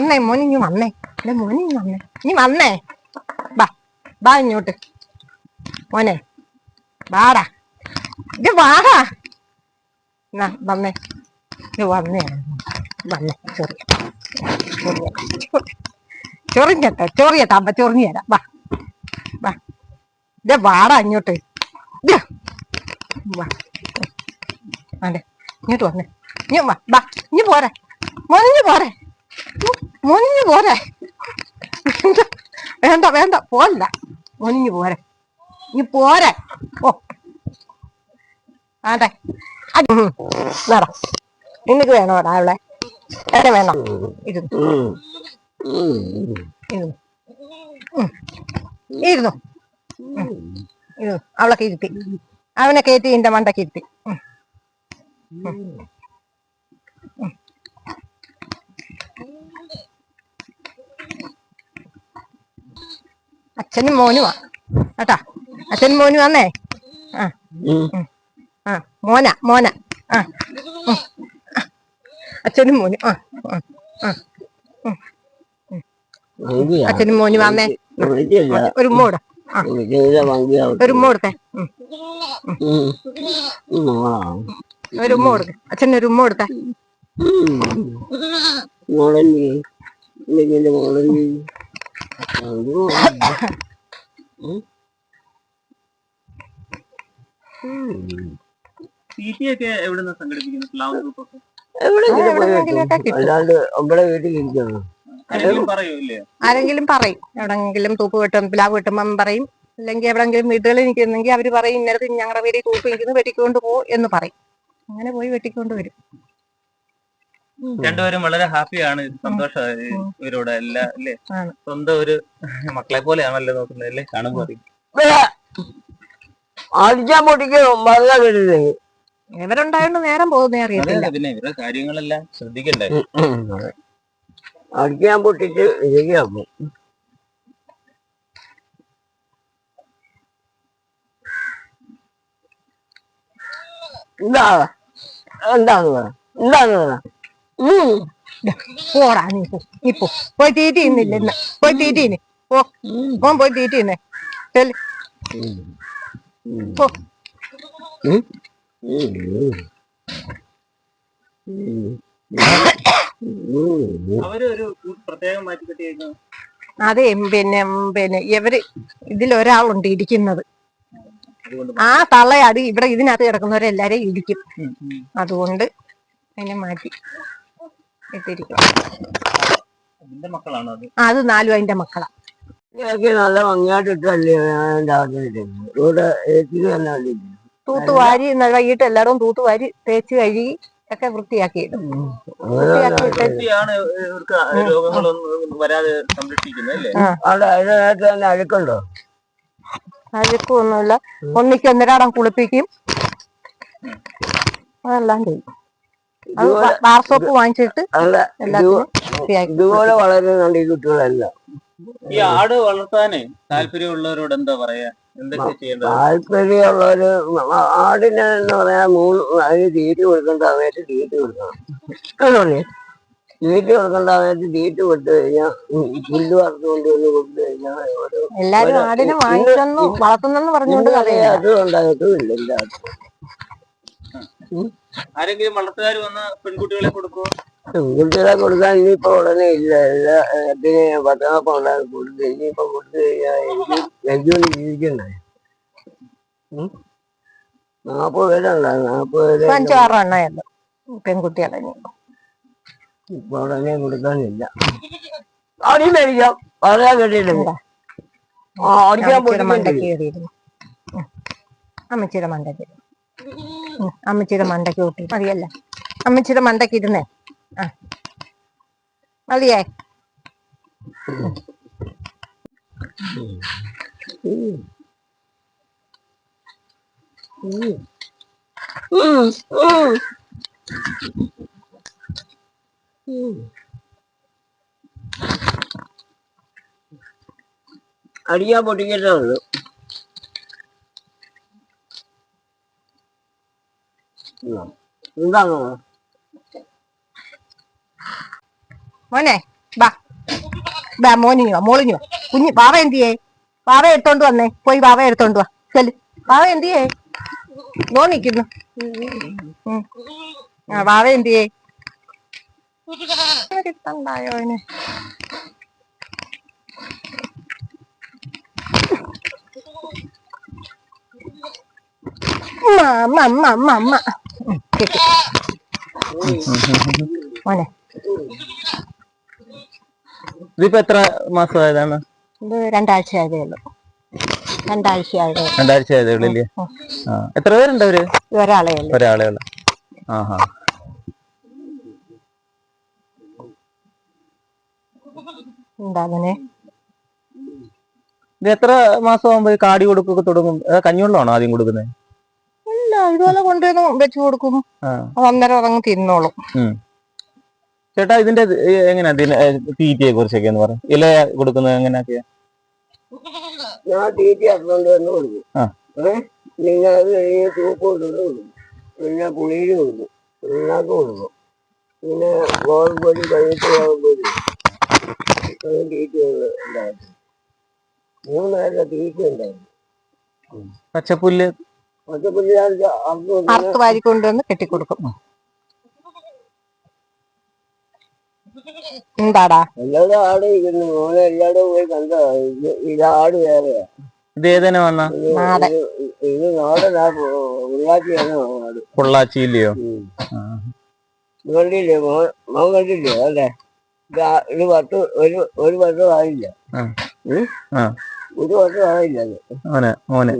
വന്നേ മോനി ഇനി വന്നേ. എന്റെ മോനി ഇനി വന്നേ. നീ വന്നേ. ബാ ബാ ഇങ്ങോട്ട്. മോനെ വാടാ. ഇത് വാടാ. എന്നാ വന്നേ. ഇത് വന്നേ. വന്നേ ചൊറി. ചൊറിഞ്ഞട്ടെ ചൊറിയട്ടെ അമ്മ ചൊറിഞ്ഞു തരാം വാ വാ ഇത് വാടാ ഇങ്ങോട്ട്. ഇത്. വാ. അതെ ഇങ്ങോട്ട് വന്നേ. ഇനി വാ ബാ ഇനി പോരെ. മോനിഞ്ഞ് പോരെ. മോനിഞ്ഞു പോരെ. വേണ്ട, വേണ്ട പോല്ല മോനിഞ്ഞ് പോരെ. ഇനി പോരെ. ഓ ആട്ടെ നട. നിനക്ക് വേണോടാ അവളെ? എന്നെ വേണം ഇരുന്നു. ഇരുന്നു. ഇരുന്നു. ഇരുന്നു. അവളൊക്കെ ഇരുത്തി അവനെ കയറ്റി എന്റെ മണ്ടക്ക് ഇരുത്തി. അച്ഛനും മോനുമാ കേട്ടാ? അച്ഛനും മോനും വന്നേ? ആ. ആ. മോന മോന. ആ. അച്ഛനും മോനും. ആ. ആ, അച്ഛനും മോനും വന്നേ? ഒരു ഉമ്മ കൊടു ആ ഒരു ഉമ്മ കൊടുത്തേ ഒരു ഉമ്മ കൊടുക്ക അച്ഛൻ ഒരു ഉമ്മ കൊടുത്തേ മോളല്ലേ? ഇല്ലെങ്കിൽ ആരെങ്കിലും പറയൂ ഇല്ലേ ആരെങ്കിലും പറയും. എവിടെങ്കിലും തൂപ്പ് വെട്ടും പ്ലാവ് വെട്ടുമ്പം പറയും. അല്ലെങ്കിൽ എവിടെങ്കിലും വീടുകളിൽ നിൽക്കുന്നെങ്കിൽ അവർ പറയും ഇന്നലെ ഞങ്ങളുടെ വീട്ടിൽ തൂപ്പ് നിൽക്കുന്നു വെട്ടിക്കൊണ്ട് പോ എന്ന് പറയും. അങ്ങനെ പോയി വെട്ടിക്കൊണ്ട് വരും. രണ്ടുപേരും വളരെ ഹാപ്പിയാണ്. സന്തോഷമായി ഇവരോട് എല്ലാ അല്ലേ. സ്വന്തം ഒരു മക്കളെ പോലെയാണല്ലോ നോക്കുന്നത് അല്ലേ? കാണുമ്പോ അടിച്ചാൻ പൊട്ടിക്ക് മറുക കരുതേ ഇവരുണ്ടായോണ്ട് നേരം പോകുന്നേ അതെ പിന്നെ ഇവരുടെ കാര്യങ്ങളെല്ലാം ശ്രദ്ധിക്കണ്ടേ? അടിക്കാൻ പൊട്ടിച്ച് ശരിയാക്കും എന്താ? എന്താന്ന് പറ എന്താന്ന് പറ. പോടാ നീ പോ നീ പോ. പോയി തീറ്റ ഇന്നില്ല ഇന്ന്. പോയി തീറ്റ ഇന്ന്. പോ. മോൻ പോയി തീറ്റ ഇന്നേ. പോ. അതെ പിന്നെ പിന്നെ ഇവർ ഇതിലൊരാളുണ്ട് ഇടിക്കുന്നത് അതുകൊണ്ട് ആ തള്ളയാട് ഇവിടെ ഇതിനകത്ത് കിടക്കുന്നവരെല്ലാരെയും ഉം. അതുകൊണ്ട് അതിനെ മാറ്റി. അത്? അത് നാലും അതിന്റെ മക്കളാ. നല്ല ഭംഗിയായിട്ട് ഇട്ടല്ലേ ഉണ്ടാകുന്നത് ഇവിടെ ഏറ്റിന് തന്നെ കണ്ടില്ല തൂത്ത് വാരി ന- വൈകിട്ട് എല്ലായിടവും തൂത്ത് വാരി തേച്ച് കഴുകി ഒക്കെ വൃത്തിയാക്കി അഴുക്കുണ്ടോ? അഴുക്കൊന്നുമില്ല. ഒന്നിക്ക് ഒന്നരാടം കുളിപ്പിക്കും. അതെല്ലാം ചെയ്യും. ബാർ സോപ്പ് വാങ്ങിച്ചിട്ട് ഇതുപോലെ വളരുന്നുണ്ട് ഈ കുട്ടികളെല്ലാം. ഈ ആട് വളർത്താനേ താല്പര്യമുള്ളവരോട് എന്താ പറയാ? താല്പര്യമുള്ളവര് ആടിനെ എന്ന് പറയാ മൂന്ന് അതിന് തീറ്റ കൊടുക്കേണ്ട സമയത്ത് തീറ്റ കൊടുക്കണം. അതുകൊണ്ടേ തീറ്റ കൊടുക്കേണ്ട സമയത്ത് തീറ്റ കൊടുത്തു കഴിഞ്ഞാൽ പുല്ല് വളർത്തുകൊണ്ട് വന്ന് കൊടുത്തു കഴിഞ്ഞാൽ എല്ലാരും ആടിനെ വാങ്ങിക്കുന്നു വളർത്തുന്നെന്ന് പറഞ്ഞുകൊണ്ട് ഇന്നലെ കഥയില്ല ഇല്ല ഉണ്ടായിട്ടുമില്ല എല്ലാ ആരെങ്കിലും വളർത്തുകാർ വന്ന പെൺകുട്ടികളെ കൊടുക്കുമോ പെൺകുട്ടികളെ കൊടുക്കാൻ ഇനിയിപ്പോ ഉടനെ ഇല്ല. എല്ലാ പിന്നെ പത്താമപ്പം ഉണ്ടാക്കി കൊടുത്ത് ഇനിയിപ്പോ കൊടുത്തു കഴിഞ്ഞാൽ എനിക്ക് എനിക്കൊന്ന് ജീവിക്കണ്ടേ? നാപ്പത് പേരുണ്ടായിരുന്നു നാപ്പത് പേര് അഞ്ചാറ് അഞ്ചോ പെൺകുട്ടികളെ ഇനി. ഇപ്പൊ ഉടനെ കൊടുക്കാനില്ല. അടിയും മേടിക്കാം. പറയാൻ കേട്ടിട്ടില്ല? ആ അടിക്കാൻ അമ്മച്ചിയുടെ മണ്ടയ്ക്ക് അമ്മച്ചിയുടെ. അമ്മച്ചിയുടെ മണ്ടയ്ക്ക് കൂട്ടി. മതിയല്ല? അമ്മച്ചിയുടെ മണ്ടയ്ക്ക് ഇരുന്നേ. ആ. മതിയേ. അടിയാ പൊട്ടിക്കട്ടേ എന്താണോ മോനെ ബാ ബാ മോനിങ്ങി വാ മോളിങ്ങി വാ കുഞ്ഞ് ബാവ എന്തിയേ ബാവ എടുത്തോണ്ട് വന്നേ പോയി ബാവ എടുത്തോണ്ട് വാ ചെൽ ബാവ എന്തിയേ നോ നിക്കുന്നു. ആ ബാവ എന്തിയേ കിട്ടണ്ടായോ അവന് അമ്മ അമ്മ അമ്മ അമ്മ മോനെ. ഇതിപ്പോ എത്ര മാസമായതാണ്? ഇത് രണ്ടാഴ്ച ആയതേ ഉള്ളൂ രണ്ടാഴ്ച ആയതേ. രണ്ടാഴ്ച ആയതേ ഉള്ളൂ ഇല്ലേ. ആ. എത്ര പേരുണ്ട് അവർ? ഒരാളെ ഉള്ളൂ ഒരാളെ ഉള്ളു ആഹാ. എന്താ അങ്ങനെ ഇത് എത്ര മാസം ആകുമ്പോ കാടി കൊടുക്കൊക്കെ തുടങ്ങും? കഞ്ഞുള്ളാണോ ആദ്യം കൊടുക്കുന്നത്? ഇതുപോലെ കൊണ്ടുവന്ന് വെച്ചു കൊടുക്കും. ആ. അത് അന്നേരം അതങ്ങ് തിന്നോളും. ചേട്ടാ ഇതിന്റെ ഇത് എങ്ങനെയാ തീറ്റയെ കുറിച്ചൊക്കെ എന്ന് പറയും ഇല കൊടുക്കുന്നത് എങ്ങനെയൊക്കെയാ ഞാൻ തീറ്റ കൊണ്ടുവന്ന് കൊടുക്കും. നിങ്ങൾ അത് കഴിഞ്ഞ് തൂപ്പ് കൊണ്ടുവന്ന് കൊടുക്കും. പിന്നെ പുളിയിൽ കൊടുക്കും. പിണ്ണാക്ക് കൊടുക്കും. പിന്നെ ഗോതമ്പൊടി അത് തീറ്റ ഉണ്ടായിരുന്നു മൂന്ന് തീറ്റ ഉണ്ടായിരുന്നു പച്ചപ്പുല്ല്? അറുത്ത് വാരി കൊണ്ടുവന്ന് കെട്ടിക്കൊടുക്കും. എന്താടാ? എല്ലാവരും ആട് ഇരിക്കുന്നു. മോനെ എല്ലാവരും പോയി കണ്ടോ? ഇത് ആട് വേറെയാ ഇത് ഏതേനെ വന്ന? ഇത് നാടനാ ആട് പൊള്ളാച്ചിയില്ലയോ? ഉം. ആ. ഇത് കണ്ടില്ലേ? മോൻ മോൻ കണ്ടില്ലേ? അല്ലേ? ഇത് ആ- പത്ത് ഒരു ഒരു വർഷം ആയില്ല. ആ. ഒരു വർഷം ആയില്ല മോനെ മോനെ.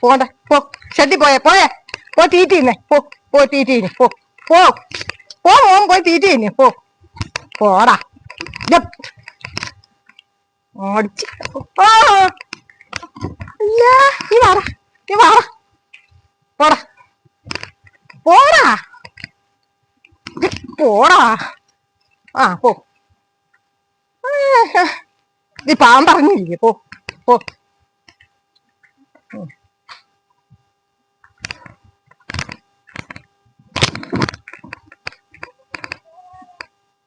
പോണ്ട പോ ഷെട്ടി പോയെ പോയേ പോ തീറ്റീന്നെ പോ പോ തീറ്റിന് പോ പോ പോ മോൻ പോയി തീറ്റിന് പോ പോടാ. ഓടിച്ച് ആ. അല്ല നീ വാടാ നീ വാടാ പോടാ. പോടാ. പോടാ. ആ പോ. നീ പാൻ പറഞ്ഞില്ലേ പോ പോ.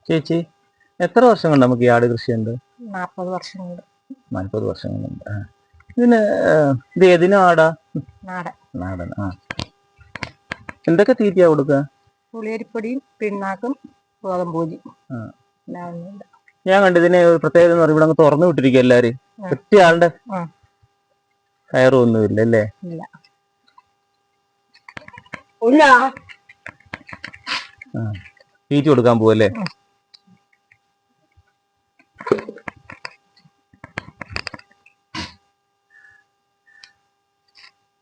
ചേച്ചി എത്ര വർഷം കൊണ്ട് നമുക്ക് ഈ ആട് കൃഷിയുണ്ട്? നാൽപ്പത് വർഷം കൊണ്ട് നാൽപ്പത് വർഷം കൊണ്ട് ആ. ഇതിന് ഇത് ഏതിനും ആടാ? നാടൻ. ആ. എന്തൊക്കെ തീറ്റയാ കൊടുക്കുക പുളിയരിപ്പൊടിയും പിണ്ണാക്കും ഗോതമ്പ് ഞാൻ കണ്ടു ഇതിനെ ഒരു പ്രത്യേകത എന്ന് പറയുമ്പോൾ അങ്ങ് തുറന്നു വിട്ടിരിക്കുക എല്ലാരും. ഒറ്റ ആളുടെ കയറൊന്നും അല്ലേ? ഇല്ല. ഇല്ല. തീറ്റ കൊടുക്കാൻ പോവല്ലേ?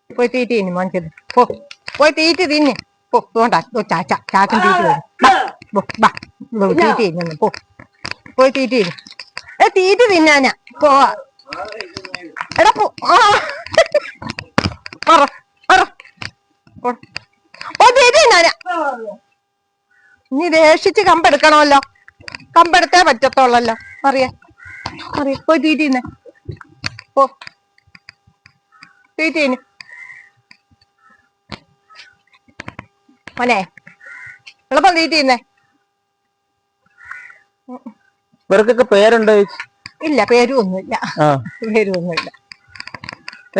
പോയി തീറ്റി തിന്നു മോനിക്കത് പോ. പോയി തീറ്റ തിന്ന്. പോ പോണ്ട. ഓ ചാച്ച ചാച്ചൻ തീറ്റ വരും തീറ്റി തിന്നു പോ. പോയി തീറ്റ തിന്നു. ഏ തീറ്റി തിന്നാനാ? പോവാ എടാ പോ. പറ പറ. ഓ തീറ്റി തിന്നാനാ? ഇനി ദേഷിച്ച് കമ്പെടുക്കണമല്ലോ. കമ്പെടുത്തേ പറ്റത്തുള്ളല്ലോ. അറിയാ അറിയാ. പോയി തീറ്റീന്നെ തിന്നേ. പോ. തീറ്റി തിന്നു. മോനെ എളുപ്പം തീറ്റിന്നേ ഇവർക്കൊക്കെ പേരുണ്ടോ ചേച്ചി ഇല്ല പേരും ഒന്നുമില്ല ആ. പേരും ഒന്നുമില്ല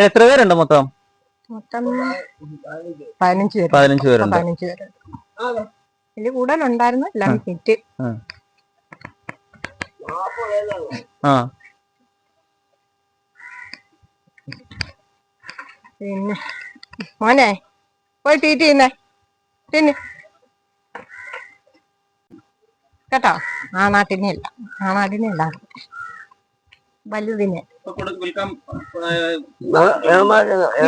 എത്ര പേരുണ്ട് മൊത്തം? മൊത്തം പതിനഞ്ച് പേര് പതിനഞ്ച് പേരുണ്ട്. പതിനഞ്ച് പേരുണ്ട്. ഇതിൽ കൂടുതലുണ്ടായിരുന്നു എല്ലാം മിറ്റ് ആ. ആ. പിന്നെ മോനെ പോയി തീറ്റി തിന്ന് കേട്ടോ? ആ നാട്ടിനെ അല്ല ആ നാട്ടിനെ അല്ല വലുതിനെ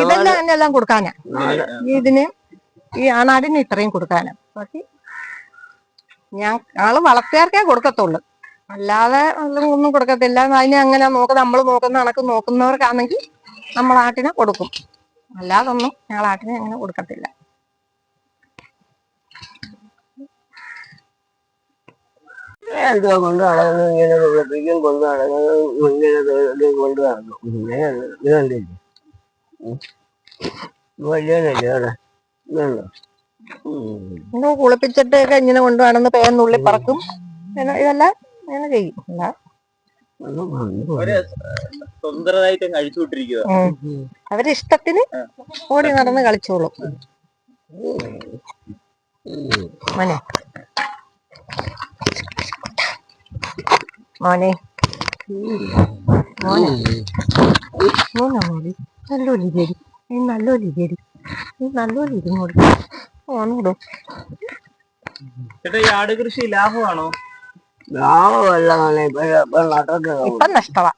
ഇതെല്ലാം എന്നെല്ലാം കൊടുക്കാനാ. ഇതിന് ഈ ആണാടിന് ഇത്രയും കൊടുക്കാനാ. ബാക്കി ഞാൻ ആൾ വളർത്തുകാർക്കേ കൊടുക്കത്തുള്ളൂ. അല്ലാതെ ഒന്നും ഒന്നും കൊടുക്കത്തില്ല. അതിനെ അങ്ങനെ നോക്ക നമ്മൾ നോക്കുന്ന കണക്ക് നോക്കുന്നവർക്കാണെങ്കിൽ നമ്മൾ ആട്ടിനെ കൊടുക്കും. അല്ലാതൊന്നും ഞങ്ങൾ ആട്ടിനെ അങ്ങനെ കൊടുക്കത്തില്ല. എന്തുവാ കൊണ്ട് നടന്നു ഇങ്ങനെ കുളിപ്പിക്കും കൊണ്ട് നടന്നു ഇങ്ങനെ കൊണ്ട് നടന്നു ഇങ്ങനെ ഇത് കണ്ടില്ലേ വലിയതല്ലേ അവിടെ ഇതുണ്ടോ. നിങ്ങൾ കുളിപ്പിച്ചിട്ട് ഒക്കെ ഇങ്ങനെ കൊണ്ടുപോകണമെന്ന് പേന്നുള്ളി പറക്കും. ഇതെല്ലാം ഇങ്ങനെ ചെയ്യും. അവരിഷ്ടത്തിന് ഓടി നടന്ന് കളിച്ചോളും. മോനെ. മോനെ. മോനെ. മോനെ മോനെ നല്ലോലിരി നീ നല്ലോലിരി നീ നല്ലോലിരി കൊടുക്കും ഓണോടും ചേട്ടാ ഈ ആട് കൃഷി ലാഭമാണോ? ലാഭമല്ല മോനെ ഇപ്പൊ നഷ്ടമാ.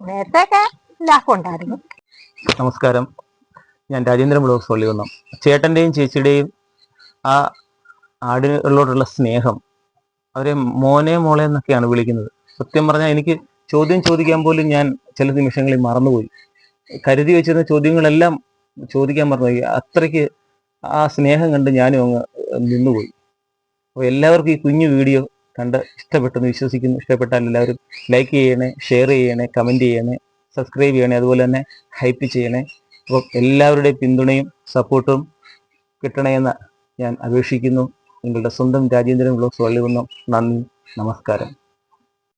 നേരത്തെയൊക്കെ ലാഭം ഉണ്ടായിരുന്നു നമസ്കാരം. ഞാൻ രാജേന്ദ്രൻ ബ്ലോഗ് വന്നു. ചേട്ടന്റെയും ചേച്ചിയുടെയും ആ ആടിനോടുള്ള സ്നേഹം അവരെ മോനെ മോളെ എന്നൊക്കെയാണ് വിളിക്കുന്നത്. സത്യം പറഞ്ഞാൽ എനിക്ക് ചോദ്യം ചോദിക്കാൻ പോലും ഞാൻ ചില നിമിഷങ്ങളിൽ മറന്നുപോയി. കരുതി വെച്ചിരുന്ന ചോദ്യങ്ങളെല്ലാം ചോദിക്കാൻ മറന്നുപോയി. അത്രയ്ക്ക് ആ സ്നേഹം കണ്ട് ഞാനും അങ്ങ് നിന്നുപോയി. അപ്പോൾ എല്ലാവർക്കും ഈ കുഞ്ഞു വീഡിയോ കണ്ട് ഇഷ്ടപ്പെട്ടെന്ന് വിശ്വസിക്കുന്നു. ഇഷ്ടപ്പെട്ടാൽ എല്ലാവരും ലൈക്ക് ചെയ്യണേ ഷെയർ ചെയ്യണേ കമന്റ് ചെയ്യണേ സബ്സ്ക്രൈബ് ചെയ്യണേ അതുപോലെ തന്നെ ഹൈപ്പ് ചെയ്യണേ. അപ്പം എല്ലാവരുടെയും പിന്തുണയും സപ്പോർട്ടും കിട്ടണമെന്ന് ഞാൻ അപേക്ഷിക്കുന്നു. നിങ്ങളുടെ സ്വന്തം രാജേന്ദ്രൻ ബ്ലോഗ്സ് വള്ളിവന്നം നന്ദി നമസ്കാരം.